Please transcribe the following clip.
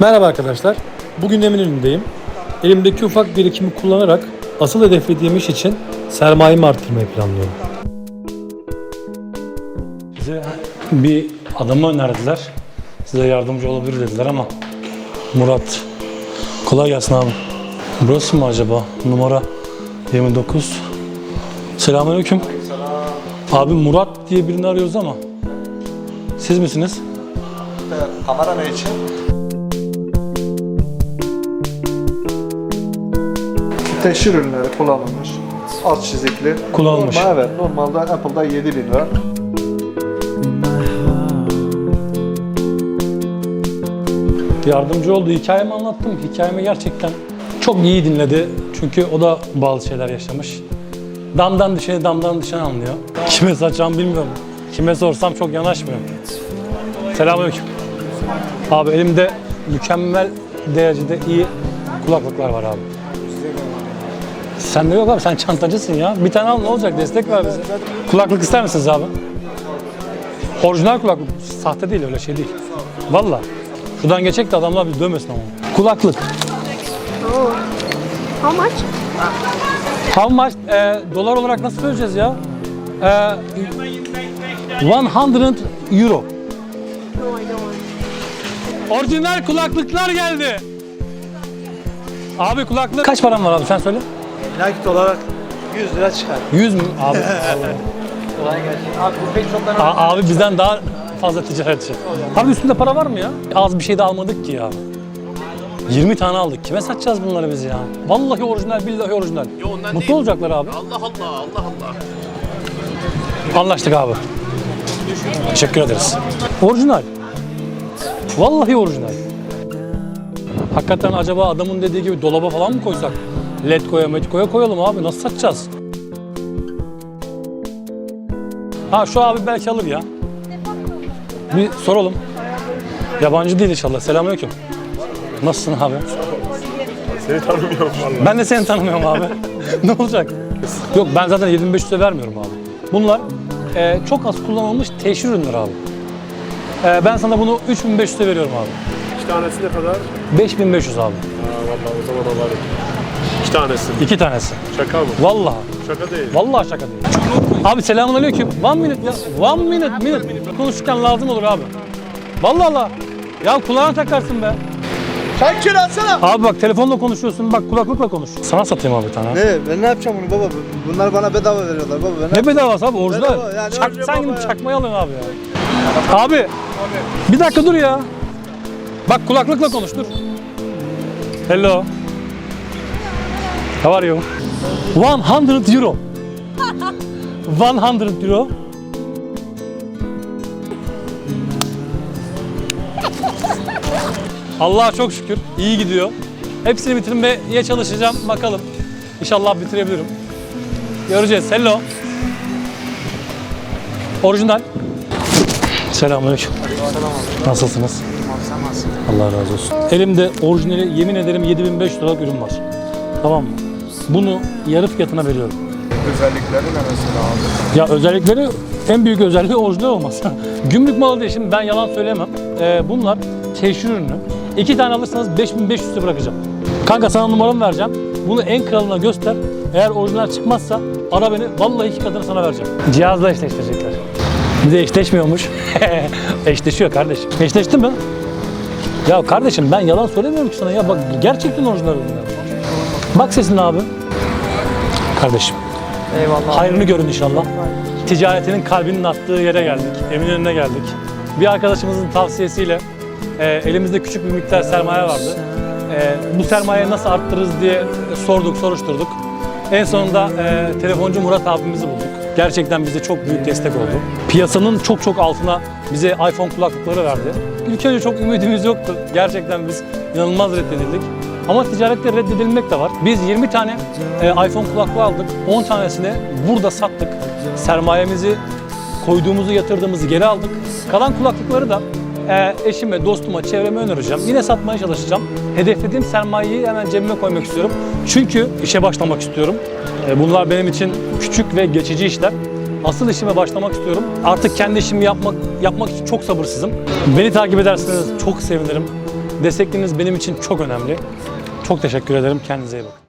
Merhaba arkadaşlar. Bugün Eminönü'ndeyim. Elimdeki ufak birikimi kullanarak asıl hedeflediğim iş için sermayemi arttırmayı planlıyorum. Bize bir adamı önerdiler. Size yardımcı olabilir dediler ama Murat. Kolay gelsin abi. Burası mı acaba? Numara 29. Selamünaleyküm. Abi Murat diye birini arıyoruz ama siz misiniz? Kamera ne için? Teşhir ürünleri kullanılmış. Az çizikli. Kullanılmış. Normal, evet. Normalde Apple'da 7000 lira. yardımcı oldu. Hikayemi anlattım. Hikayemi gerçekten çok iyi dinledi. Çünkü o da bazı şeyler yaşamış. Damdan düşeni damdan düşen anlıyor. Kime satacağımı bilmiyorum. Kime sorsam çok yanaşmıyor. Selamünaleyküm. Abi elimde mükemmel derecede iyi kulaklıklar var abi. Sende yok abi sen çantacısın ya. Bir tane al ne olacak destek ver bize. Kulaklık ister misiniz abi? Orijinal kulaklık. Sahte değil öyle şey değil. Valla. Şuradan geçecek de adamlar bir dövmesin ama. Kulaklık. Oh. How much? How much? e, dolar olarak nasıl söyleyeceğiz ya? E, 100 euro. Orijinal kulaklıklar geldi. Abi kulaklık. Kaç param var abi sen söyle. Nakit olarak 100 lira çıkar. 100 mü? Abi. Kolay gelsin. Abi bu pek çok A- abi bizden daha fazla ticaretçi. Abi üstünde para var mı ya? Az bir şey de almadık ki ya. 20 tane aldık. Kime satacağız bunları biz ya? Vallahi orijinal, billahi orijinal. Mutlu olacaklar abi. Allah Allah Allah Allah. Anlaştık abi. Teşekkür ederiz. Orijinal. Vallahi orijinal. Hakikaten acaba adamın dediği gibi dolaba falan mı koysak? LED koya, med koya koyalım abi. Nasıl satacağız? Ha şu abi belki alır ya. Bir soralım. Yabancı değil inşallah. Selamünaleyküm. Nasılsın abi? Seni tanımıyorum vallahi. Ben de seni tanımıyorum abi. ne olacak? Yok ben zaten 7500'e vermiyorum abi. Bunlar e, çok az kullanılmış teşhir ürünler abi. E, ben sana bunu 3500'e veriyorum abi. İki tanesi ne kadar? 5500 abi. Ha vallahi o zaman alalım. İki tanesi. İki tanesi. Şaka mı? Vallahi. Şaka değil. Vallahi şaka değil. Abi selamünaleyküm. One minute ya. One minute, minute. Konuşurken lazım olur abi. Vallahi Allah. Ya kulağına takarsın be. Sen kilo atsana. Abi bak telefonla konuşuyorsun. Bak kulaklıkla konuş. Sana satayım abi bir tane. Ne? Ben ne yapacağım bunu baba? Bunlar bana bedava veriyorlar baba. Ben Ne bedavası abi orijinal. Bedava, yani Çak, orijinal sen gidip çakmayı alın abi ya. Abi. Bir dakika dur ya. Bak kulaklıkla konuş dur. Hello. How are you? 100 euro. 100 euro. Allah'a çok şükür iyi gidiyor. Hepsini bitirmeye çalışacağım. Bakalım. İnşallah bitirebilirim. Göreceğiz. Hello. Orijinal. Selamünaleyküm. Nasılsınız? Allah razı olsun. Elimde orijinali yemin ederim 7500 liralık ürün var. Tamam mı? Bunu yarı fiyatına veriyorum. Özellikleri ne mesela abi? Ya özellikleri en büyük özelliği orijinal olması. Gümrük malı değil şimdi ben yalan söyleyemem. Ee, bunlar teşhir ürünü. İki tane alırsanız 5500'e bırakacağım. Kanka sana numaramı vereceğim. Bunu en kralına göster. Eğer orijinal çıkmazsa ara beni. Vallahi iki katını sana vereceğim. Cihazla eşleştirecekler. Bir de eşleşmiyormuş. Eşleşiyor kardeşim. Eşleşti mi? Ya kardeşim ben yalan söylemiyorum ki sana ya. Bak gerçekten orijinal ürünler. Bak sesine abi. Kardeşim. Eyvallah. Hayrını görün inşallah. Ticaretinin kalbinin attığı yere geldik. Eminönü'ne geldik. Bir arkadaşımızın tavsiyesiyle e, elimizde küçük bir miktar sermaye vardı. E, bu sermayeyi nasıl arttırırız diye sorduk, soruşturduk. En sonunda e, telefoncu Murat abimizi bulduk. Gerçekten bize çok büyük destek oldu. Piyasanın çok çok altına bize iPhone kulaklıkları verdi. İlk önce çok ümidimiz yoktu. Gerçekten biz inanılmaz reddedildik. Ama ticarette reddedilmek de var. Biz 20 tane e, iPhone kulaklığı aldık. 10 tanesini burada sattık. Sermayemizi koyduğumuzu, yatırdığımızı geri aldık. Kalan kulaklıkları da e, eşime, dostuma, çevreme önereceğim. Yine satmaya çalışacağım. Hedeflediğim sermayeyi hemen cebime koymak istiyorum. Çünkü işe başlamak istiyorum. E, bunlar benim için küçük ve geçici işler. Asıl işime başlamak istiyorum. Artık kendi işimi yapmak yapmak için çok sabırsızım. Beni takip ederseniz çok sevinirim. Destekleriniz benim için çok önemli. Çok teşekkür ederim. Kendinize iyi bakın.